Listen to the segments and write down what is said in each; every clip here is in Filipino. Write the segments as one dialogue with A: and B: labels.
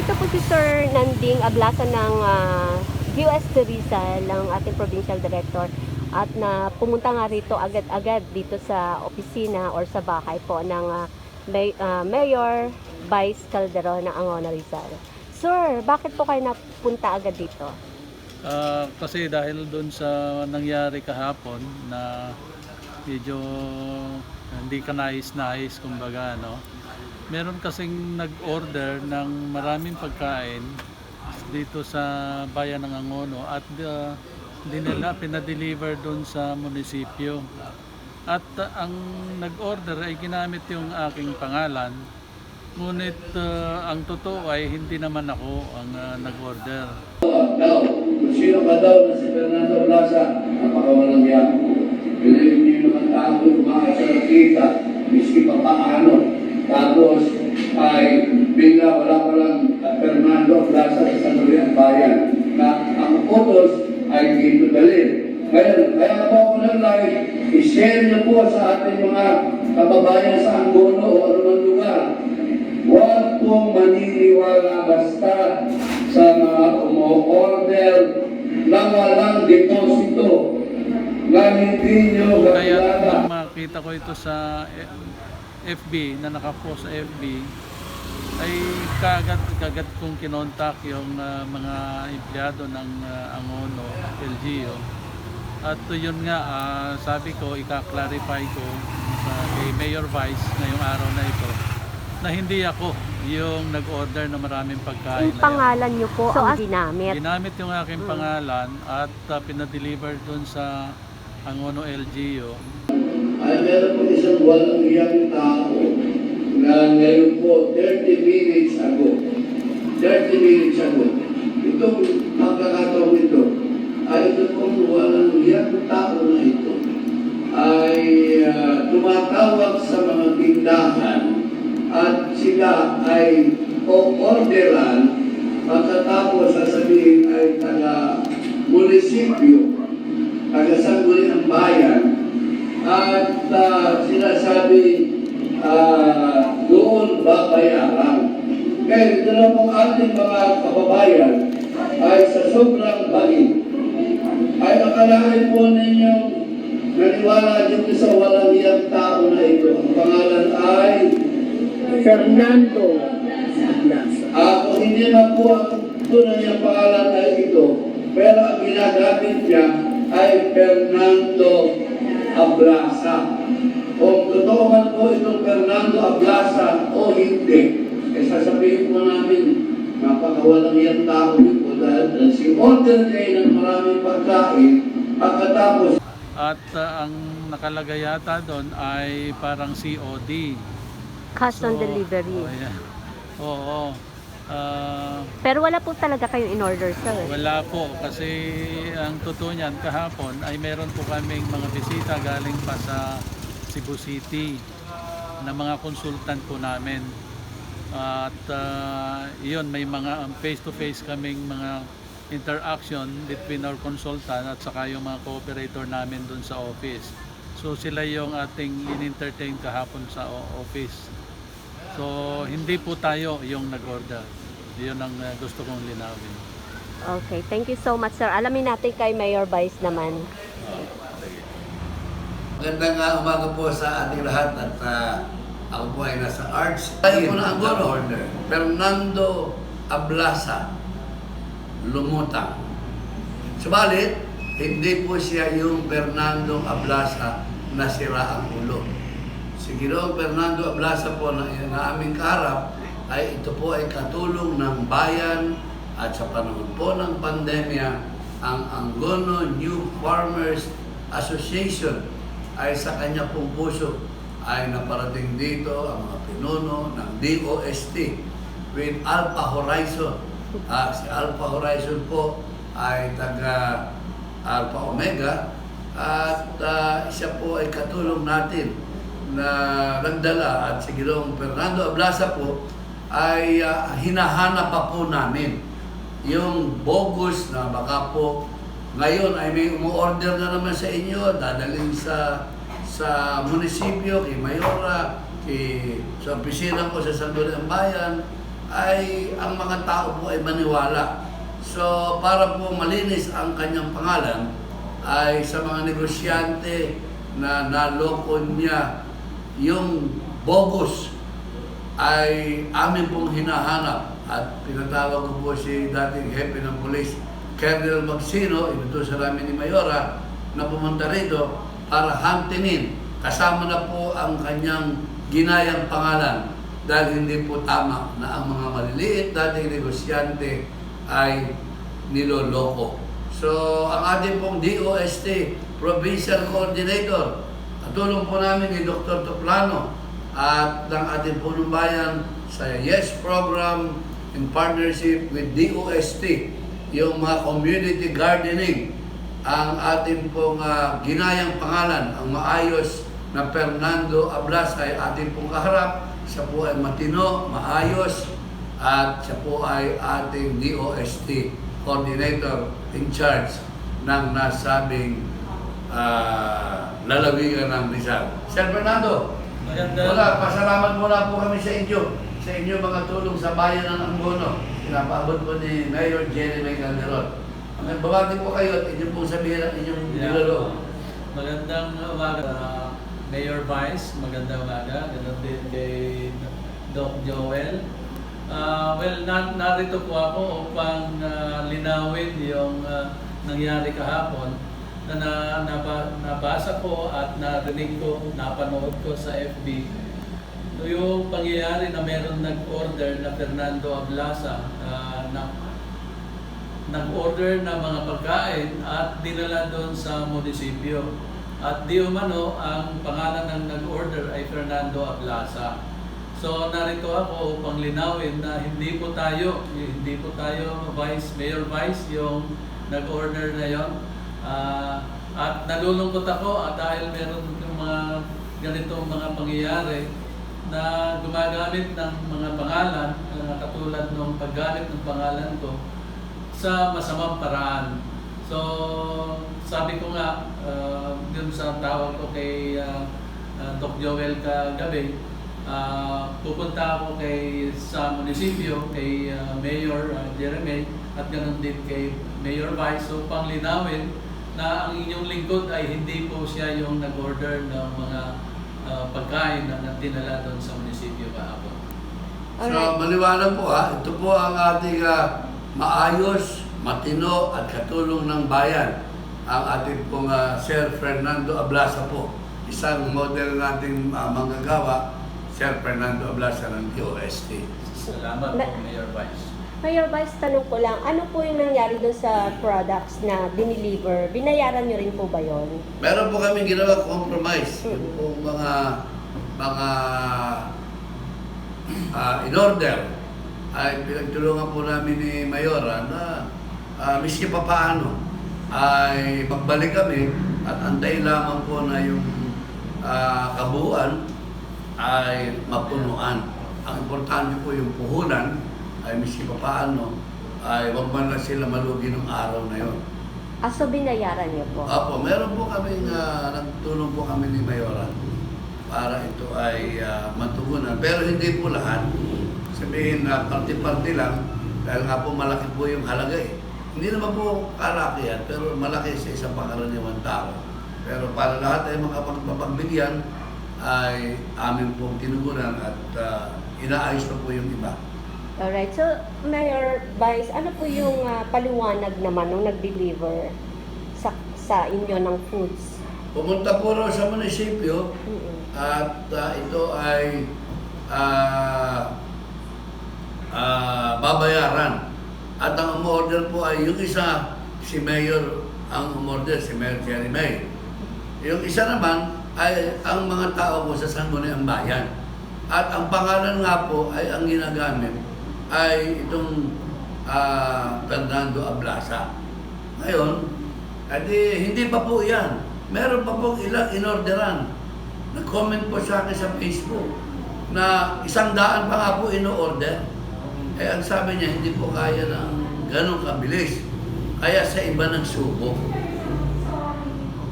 A: Narito po si Sir Nanding Ablasa ng ah, US Rizal, ng ating provincial director at na pumunta nga rito agad-agad dito sa opisina or sa bahay po ng ah, Mayor Vice Calderon ng Angono Rizal. Sir, bakit po kayo napunta agad dito?
B: Ah, kasi dahil doon sa nangyari kahapon na medyo hindi ka nais-nais kumbaga no. Meron kasing nag-order ng maraming pagkain dito sa bayan ng Angono at uh, hindi nila pinadeliver doon sa munisipyo. At ah, ang nag-order ay ginamit yung aking pangalan. Ngunit ah, ang totoo ay hindi naman ako ang ah, nag-order.
C: daw, kung sino ka daw na si Fernando Plaza, napakawalang yan. Pinili niyo mga tao, mga kita, miski pa paano. Tapos ay bigla wala pa lang Fernando Plaza sa Sanuriang Bayan na ang photos ay dito dalhin. Ngayon, kaya po ako ng live, i-share niyo po sa ating mga kababayan sa Angono o anumang lugar. Huwag pong maniniwala basta sa mga umo-order na walang deposito na hindi nyo
B: Kaya
C: kakilala.
B: nung makita ko ito sa F- FB, na nakapost sa FB, ay kagad kagad kong kinontak yung ah, mga empleyado ng ah, Angono, LGU. At yun nga, ah, sabi ko, ika-clarify ko sa kay Mayor Vice ngayong araw na ito na hindi ako yung nag-order na maraming pagkain
A: Yung pangalan niyo po ang ginamit.
B: Ginamit yung aking
A: Mm.
B: pangalan at uh, pinadeliver dun sa Angono LGU.
C: Ay meron po isang walang iyang tao na ngayon po 30 minutes ago. 30 minutes ago. Itong pagkakataon ito ay ito pong walang iyang tao na ito ay ah, tumatawag sa mga tindahan at sila ay o-orderan. Pagkatapos sasabihin ay taga munisipyo taga Sangguniang Bayan at uh, sinasabi ah, doon babayaran. Kaya ito na pong ating mga kababayan ay sa sobrang bali ay akalain po ninyong naniwala dito sa walang iyang tao na ito. Ang pangalan ay
D: Fernando
C: ako hindi na po ang tunay niyang pangalan ay ito. Pero ang ginagamit niya ay Fernando Ablasa. Kung totoo man po itong Fernando Ablasa o hindi, eh sasabihin po namin, napakawalang iyang tao dito dahil dahil si order kayo ng maraming pagkain, pagkatapos
B: At uh, ang nakalagay yata doon ay parang COD.
A: Cash on
B: So,
A: delivery.
B: Oh, yeah. Oo. Ah,
A: Pero wala po talaga kayong in-order, sir.
B: wala po kasi ang totoo niyan kahapon ay meron po kaming mga bisita galing pa sa Cebu City na mga consultant po namin. At ah, yun, may mga um, face-to-face kaming mga interaction between our consultant at saka yung mga cooperator namin dun sa office. So sila yung ating in-entertain kahapon sa office. So hindi po tayo yung nag-order. Yun ang ah, gusto kong linawin.
A: Okay, thank you so much, sir. Alamin natin kay Mayor Vice naman.
E: Magandang uh, umaga po sa ating lahat at uh, ako po ay nasa arts. Tayo po na ang order. Fernando Ablasa, Lumutang. Subalit, hindi po siya yung Fernando Ablasa na sira ang ulo. Si Ginoong Fernando Ablasa po na, na aming kaharap ay ito po ay katulong ng bayan at sa panahon po ng pandemya, ang Angono New Farmers Association ay sa kanya pong puso ay naparating dito ang mga pinuno ng DOST with Alpha Horizon. Ah, si Alpha Horizon po ay taga Alpha Omega at ah, siya po ay katulong natin na nagdala at si Ginoong Fernando Ablasa po ay ah, hinahanap pa po namin yung bogus na baka po ngayon ay may umu-order na naman sa inyo, dadalhin sa sa munisipyo, kay Mayora, kay, sa opisina ko sa Sangguniang Bayan,
C: ay ang mga tao po ay maniwala. So para po malinis ang kanyang pangalan ay sa mga negosyante na naloko niya yung bogus ay amin pong hinahanap at pinatawag ko po si dating hepe ng polis, Colonel Magsino, inutusan namin ni Mayora na pumunta rito para hantinin. Kasama na po ang kanyang ginayang pangalan dahil hindi po tama na ang mga maliliit dating negosyante ay niloloko. So, ang ating pong DOST, Provincial Coordinator, katulong po namin ni Dr. Toplano at ng ating punong bayan sa YES program in partnership with DOST, yung mga community gardening, ang ating pong ah, ginayang pangalan, ang maayos na Fernando Ablas ay ating pong kaharap. Siya po ay matino, maayos, at siya po ay ating DOST coordinator in charge ng nasabing ah, lalawigan ng Rizal. Sir Fernando,
B: Maganda.
C: wala, pasalamat muna po kami sa inyo, sa inyo mga tulong sa bayan ng Angono. Pinapaabot po ni Mayor Jeremy Calderon. Ang babati po kayo at inyo pong sabihin ang inyong
B: Yeah.
C: niloloko.
B: Magandang umaga, uh, Mayor Vice. Magandang umaga. Ganun din kay Doc Joel. Ah, well, na, narito po ako upang ah, linawin yung ah, nangyari kahapon na, na naba- nabasa ko at narinig ko, napanood ko sa FB. So, yung pangyayari na meron nag-order na Fernando Ablasa ah, na nag-order ng mga pagkain at dinala doon sa munisipyo. At di umano, ang pangalan ng nag-order ay Fernando Ablasa. So narito ako upang linawin na hindi po tayo, hindi po tayo vice, mayor vice yung nag-order na yon. Ah, at nalulungkot ako at dahil meron yung mga ganitong mga pangyayari na gumagamit ng mga pangalan, na katulad ng paggamit ng pangalan ko, sa masamang paraan. So, sabi ko nga, uh, dun sa tawag ko kay uh, uh, Doc Joel kagabi, uh, pupunta ako kay sa munisipyo, kay uh, Mayor uh, Jeremy, at ganoon din kay Mayor Vice. So, panglinawin na ang inyong lingkod ay hindi po siya yung nag-order ng mga uh, pagkain na dinala doon sa munisipyo kahapon.
C: So,
A: Alright.
C: maliwanag po ha, ito po ang ating ah, maayos, matino at katulong ng bayan. Ang ating pong ah, Sir Fernando Ablasa po. Isang model nating uh, manggagawa, Sir Fernando Ablasa ng DOST.
B: Salamat
A: Ma-
B: po, Mayor Vice.
A: Mayor Vice, tanong ko lang, ano po yung nangyari doon sa products na dineliver? Binayaran nyo rin po ba yon?
C: Meron po kami ginawa compromise. Yung
A: Mm.
C: po mga mga ah, in-order ay pinagtulungan po namin ni Mayora na uh, miski pa paano ay magbalik kami at antay lamang po na yung ah, kabuuan ay mapunuan. Ang importante po yung puhunan ay miski pa paano ay wag man lang sila malugi ng araw na yon.
A: Ah, so binayaran nyo po?
C: Apo, meron po kami nagtulong po kami ni Mayora para ito ay ah, matugunan. Pero hindi po lahat. Sabihin na party-party lang dahil nga po malaki po yung halaga eh. Hindi naman po kalaki yan, pero malaki sa isang pangkaraniwang tao. Pero para lahat ay makapagpapagbigyan ay amin pong tinugunan at ah, inaayos pa po yung iba.
A: Alright, so Mayor Vice, ano po yung ah, paliwanag naman nung nag-deliver sa, sa inyo ng foods?
C: Pumunta po raw sa munisipyo
A: Mm-mm.
C: at ah, ito ay ah, ah, babayaran. At ang umorder po ay yung isa, si Mayor ang umorder, si Mayor Jerry May. Yung isa naman ay ang mga tao po sa San Ang Bayan. At ang pangalan nga po ay ang ginagamit ay itong ah, Fernando Ablasa. Ngayon, adi, hindi pa po yan. Meron pa po ilang inorderan. Nag-comment po sa akin sa Facebook na isang daan pa nga po ino-order. Eh, ang sabi niya, hindi po kaya ng ganong kabilis. Kaya sa iba ng subo.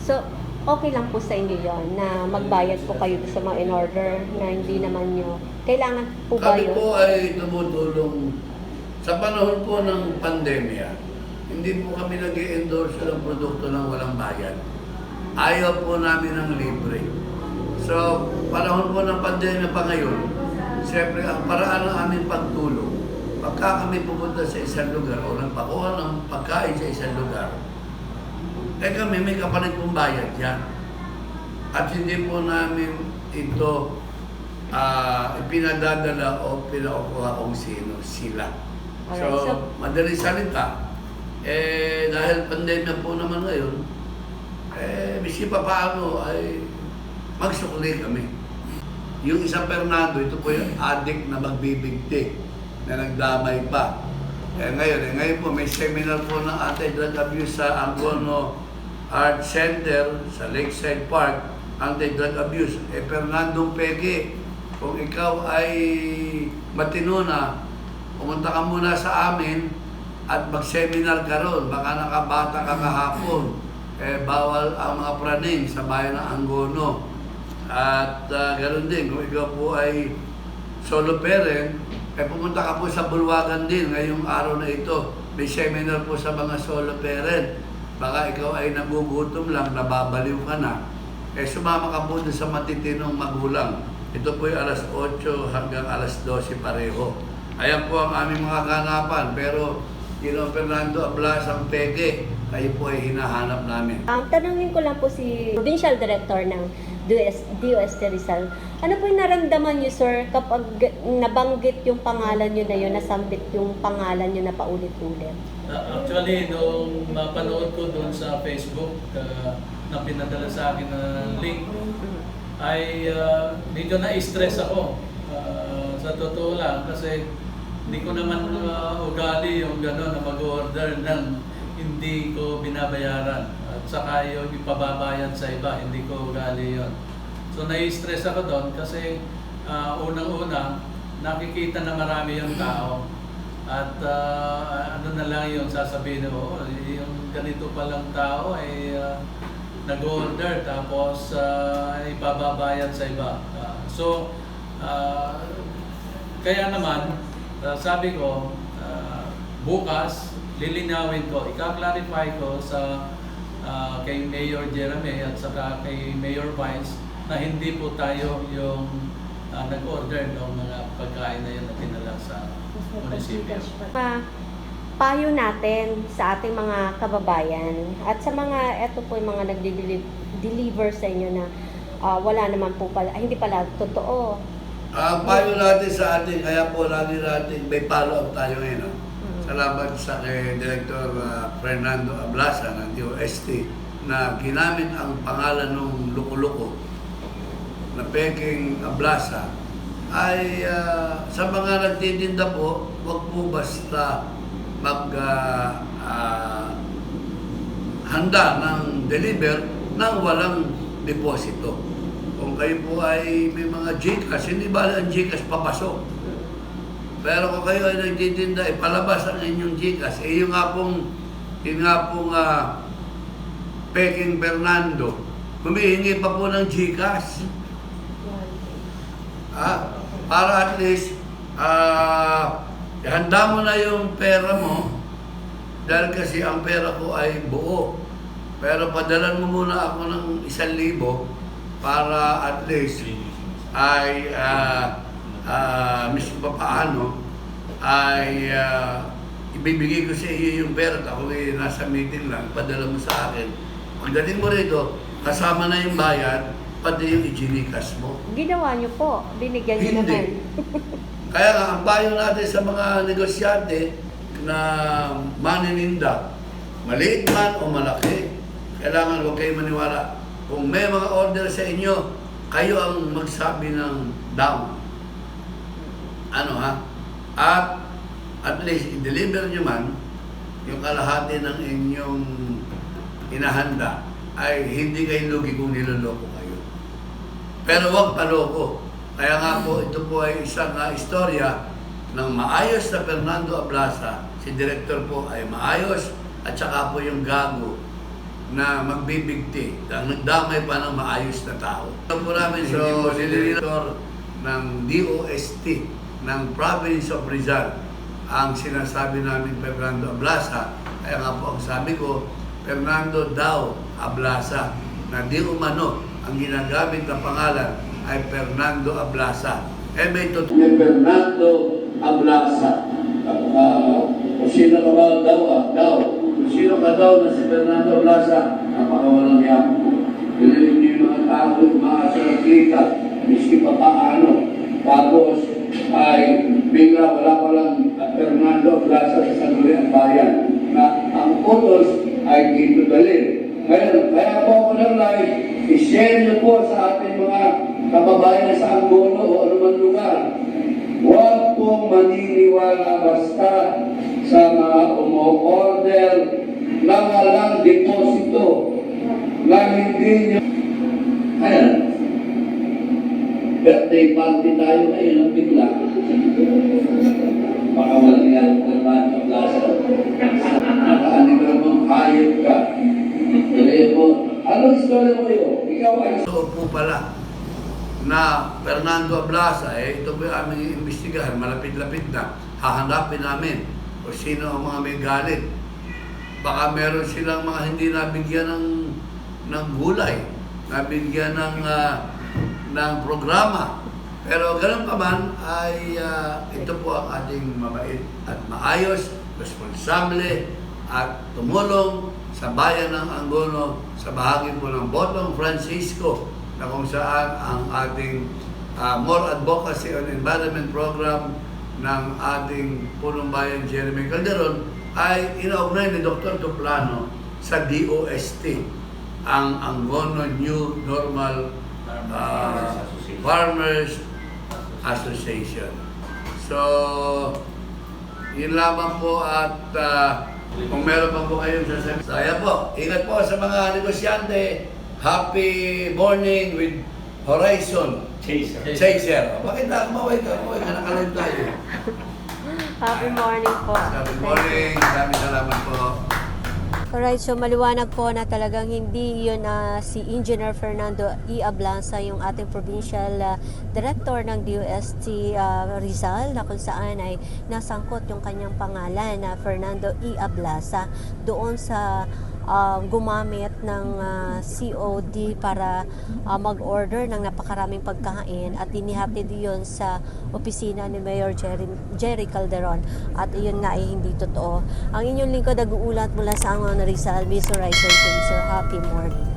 A: So, okay lang po sa inyo yon na magbayad po kayo sa mga in-order na hindi naman nyo, kailangan po ba
C: Kami
A: yun?
C: po ay tumutulong sa panahon po ng pandemya. Hindi po kami nag endorse ng produkto ng walang bayad. Ayaw po namin ng libre. So, panahon po ng pandemya pa ngayon, siyempre ang paraan ng aming pagtulong, pagka kami pupunta sa isang lugar o nagpakuha ng pagkain sa isang lugar, eh kami may kapalit pong bayad yan. At hindi po namin ito ah ipinadadala o pinakukuha kung sino sila.
A: Alright,
C: so,
A: so-
C: madaling salita, eh dahil pandemya po naman ngayon, eh bisi pa paano ay magsukli kami. Yung isang Fernando, ito po yung addict na magbibigti na nagdamay pa. Eh ngayon, eh, ngayon po may seminar po ng anti-drug abuse sa Angono Art Center sa Lakeside Park, anti-drug abuse. Eh Fernando Pege, kung ikaw ay matino na, pumunta ka muna sa amin at mag-seminar ka ron. Baka nakabata ka kahapon. Eh, bawal ang mga praning sa bayan ng Angono. At uh, ganoon din, kung ikaw po ay solo parent, eh pumunta ka po sa Bulwagan din ngayong araw na ito. May seminar po sa mga solo parent. Baka ikaw ay nagugutom lang, nababaliw ka na. Eh sumama ka po sa matitinong magulang. Ito po yung alas 8 hanggang alas 12 pareho. Ayan po ang aming mga kanapan. Pero Ginoong Fernando Ablas ang pege. Kayo po ay hinahanap namin.
A: Ang tanungin ko lang po si Provincial Director ng DOS, DOST Rizal. Ano po yung naramdaman niyo, sir, kapag nabanggit yung pangalan niyo na yun, nasambit yung pangalan niyo na paulit-ulit?
B: Uh, actually, nung mapanood ko doon sa Facebook uh, na pinadala sa akin na link, ay uh, medyo na-stress ako. Uh, sa totoo lang, kasi hindi ko naman uh, ugali yung gano'n na mag-order ng hindi ko binabayaran. Saka yung ipababayad sa iba, hindi ko ugali yon. So na-stress ako doon kasi uh, unang-una, nakikita na marami yung tao. At uh, ano na lang yung sasabihin mo, oh, yung ganito palang tao ay uh, nag-order tapos uh, ipababayad sa iba. Uh, so, uh, kaya naman, uh, sabi ko, uh, bukas, lilinawin ko, ika-clarify ko sa uh, kay Mayor Jeremy at saka kay Mayor Vines na hindi po tayo yung uh, nag-order ng mga pagkain na yun na dinala sa munisipyo.
A: Mga payo natin sa ating mga kababayan at sa mga, eto po yung mga nag-deliver sa inyo na ah, wala naman po pala, ay, hindi pala totoo.
C: Ang payo natin sa atin, kaya po lagi natin may follow-up tayo ngayon. No? Salamat sa kay Director uh, Fernando Ablasa ng DOST na ginamit ang pangalan ng Luko-Luko na Peking Ablasa ay ah, sa mga nagtitinda po, wag po basta mag ah, ah, handa ng deliver nang walang deposito. Kung kayo po ay may mga Gcash, hindi ba ang Gcash papasok? Pero kung kayo ay nagtitinda, ipalabas ang inyong Gcash. Eh yung nga pong, yung nga pong ah, Peking Fernando, humihingi pa po ng Gcash. Ah, para at least, ah, handa mo na yung pera mo, dahil kasi ang pera ko ay buo. Pero padalan mo muna ako ng isang libo para at least ay ah ah mismo pa paano ay ah, ibibigay ko sa iyo yung pera at ako ay nasa meeting lang, padala mo sa akin. Pagdating mo rito, kasama na yung bayad, pati yung ijinikas mo.
A: Ginawa niyo po, binigyan niyo naman.
C: Kaya nga, ang payo natin sa mga negosyante na manininda, maliit man o malaki, kailangan huwag kayo maniwala. Kung may mga order sa inyo, kayo ang magsabi ng down. Ano ha? At at least i-deliver nyo man yung kalahati ng inyong inahanda ay hindi kayo lugi kung niloloko kayo. Pero wag paloko. Kaya nga po, ito po ay isang uh, istorya ng maayos na Fernando Ablasa. Si director po ay maayos at saka po yung gago na magbibigti ang nagdamay pa ng maayos na tao. Ito po namin so, si Director ng DOST ng Province of Rizal ang sinasabi namin Fernando Ablasa. Kaya nga po ang sabi ko, Fernando daw Ablasa na di umano ang ginagamit na pangalan ay Fernando Ablasa. Eh may totoo
F: Fernando Ablasa. Uh, kung sino ka ba daw, ah, daw. Kung sino ka daw na si Fernando Ablasa, napakawalang yan. Piliin niyo yung mga tao, mga asaragkita, miski pa paano. Tapos ay bigla wala pa lang Fernando Ablasa sa Sangguniang Bayan na ang utos ay dito dalhin. Ngayon, kaya po ako ng live, i-share niyo po sa ating mga kababayan sa Angono o anumang lugar. Huwag pong maniniwala basta sa mga umo-order na walang deposito na hindi nyo. Ayan. Birthday party tayo ngayon ang bigla. Baka walang yan ng mga plaza. Nakaanig ka mong hayop ka. Tuloy mo. Anong istorya mo yun? Ikaw ay
C: Totoo po pala na Fernando Ablasa, eh, ito po yung aming imbestigahan, malapit-lapit na. Hahanapin namin kung sino ang mga may galit. Baka meron silang mga hindi nabigyan ng, ng gulay, nabigyan ng, ah, ng programa. Pero ganun pa man ay ah, ito po ang ating mabait at maayos, responsable at tumulong sa bayan ng Angono sa bahagi po ng Botong Francisco na kung saan ang ating ah, More Advocacy on Environment Program ng ating punong bayan Jeremy Calderon ay inaugnay ni Dr. Tuplano sa DOST, ang Angono New Normal ah, Farmers Association. So, yun lamang po at ah, kung meron pa po kayong sasabihin. So, ayan po. Ingat po sa mga negosyante. Happy morning with Horizon
G: Chaser.
C: Chaser. Bakit na kumaway ka? Kumaway ka. Tayo.
A: Happy morning po.
C: Happy morning. Maraming salamat po.
A: Alright, so maliwanag po na talagang hindi yun na si Engineer Fernando E. Ablanza yung ating provincial ah, director ng DOST ah, Rizal na kung saan ay nasangkot yung kanyang pangalan na Fernando E. Ablaza doon sa ah, gumamit ng ah, COD para ah, mag-order ng napakaraming pagkain at inihatid yun sa opisina ni Mayor Jerry, Jerry Calderon at iyon nga ay hindi totoo. Ang inyong lingkod nag-uulat mula sa Angon Rizal, Miss Horizon Chaser. Happy morning.